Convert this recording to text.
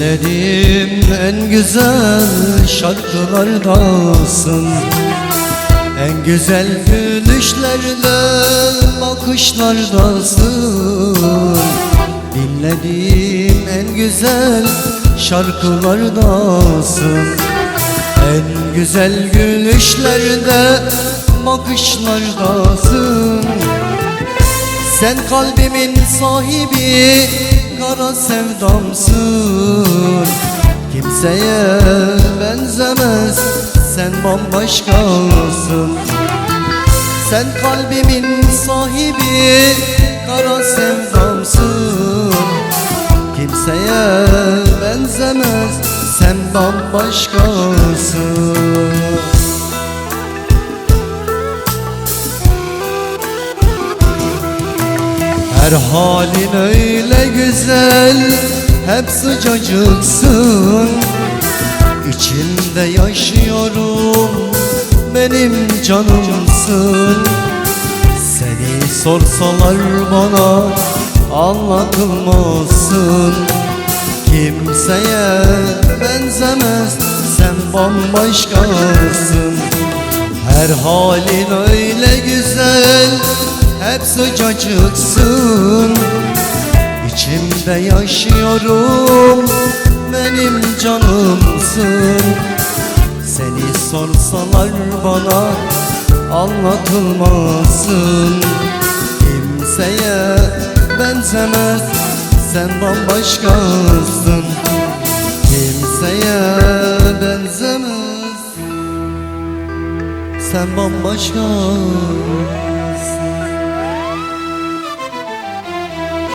Dinlediğim en güzel şarkılardasın En güzel gülüşlerde, bakışlardasın Dinlediğim en güzel şarkılardasın En güzel gülüşlerde, bakışlardasın sen kalbimin sahibi kara sevdamsın. Kimseye benzemez sen bambaşkasın Sen kalbimin sahibi kara sevdamsın. Kimseye benzemez sen bambaşkasın Her halin öyle güzel Hep sıcacıksın. İçimde yaşıyorum Benim canımsın. Seni sorsalar bana Anlatılmasın. Kimseye benzemez Sen bambaşkasın. Her halin öyle güzel Hep sıcacıksın İçimde yaşıyorum Benim canımsın. Seni sorsalar bana Anlatılmasın. Kimseye benzemez Sen bambaşkasın. Kimseye benzemez sen bambaşka